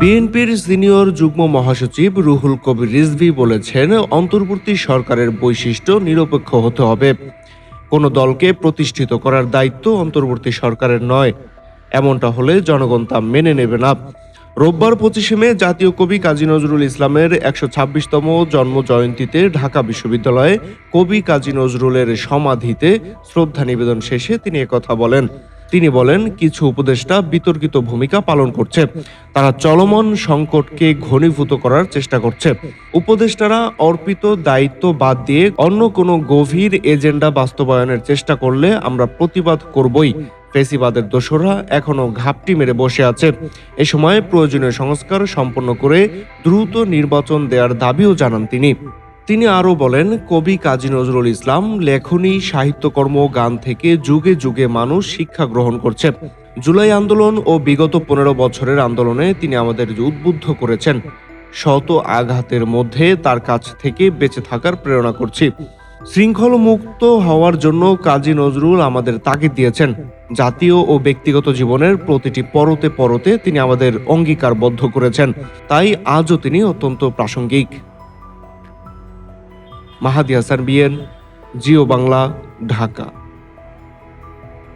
বিএনপির সিনিয়র যুগ্ম মহাসচিব রুহুল কবির রিজভি বলেছেন, অন্তর্বর্তী সরকারের বৈশিষ্ট্য নিরপেক্ষ হতে হবে। কোনো দলকে প্রতিষ্ঠিত করার দায়িত্ব অন্তর্বর্তী সরকারের নয়। এমনটা হলে জনগণ তা মেনে নেবে না। রোববার পঁচিশে মে জাতীয় কবি কাজী নজরুল ইসলামের একশো ছাব্বিশতম জন্ম জয়ন্তীতে ঢাকা বিশ্ববিদ্যালয়ে কবি কাজী নজরুলের সমাধিতে শ্রদ্ধা নিবেদন শেষে তিনি একথা বলেন তিনি বলেন, কিছু উপদেষ্টা বিতর্কিত ভূমিকা পালন করছে। তারা চলমান সংকটকে ঘনীভূত করার চেষ্টা করছে। উপদেষ্টারা অর্পিত দায়িত্ব বাদ দিয়ে অন্য কোনো গভীর এজেন্ডা বাস্তবায়নের চেষ্টা করলে আমরা প্রতিবাদ করবই। ফেসিবাদের দোসররা এখনও ঘাপটি মেরে বসে আছে। এ সময় প্রয়োজনীয় সংস্কার সম্পন্ন করে দ্রুত নির্বাচন দেওয়ার দাবিও জানান তিনি। তিনি আরও বলেন, কবি কাজী নজরুল ইসলাম লেখনী, সাহিত্যকর্ম, গান থেকে যুগে যুগে মানুষ শিক্ষা গ্রহণ করছে জুলাই আন্দোলন ও বিগত পনেরো বছরের আন্দোলনে তিনি আমাদের উদ্বুদ্ধ করেছেন। শত আঘাতের মধ্যে তার কাছ থেকে বেঁচে থাকার প্রেরণা করছি। শৃঙ্খল মুক্ত হওয়ার জন্য কাজী নজরুল আমাদের তাগিদ দিয়েছেন। জাতীয় ও ব্যক্তিগত জীবনের প্রতিটি পরতে পরতে তিনি আমাদের অঙ্গীকারবদ্ধ করেছেন। তাই আজও তিনি অত্যন্ত প্রাসঙ্গিক। মাহাদি হাসান বিএন জিও বাংলা ঢাকা।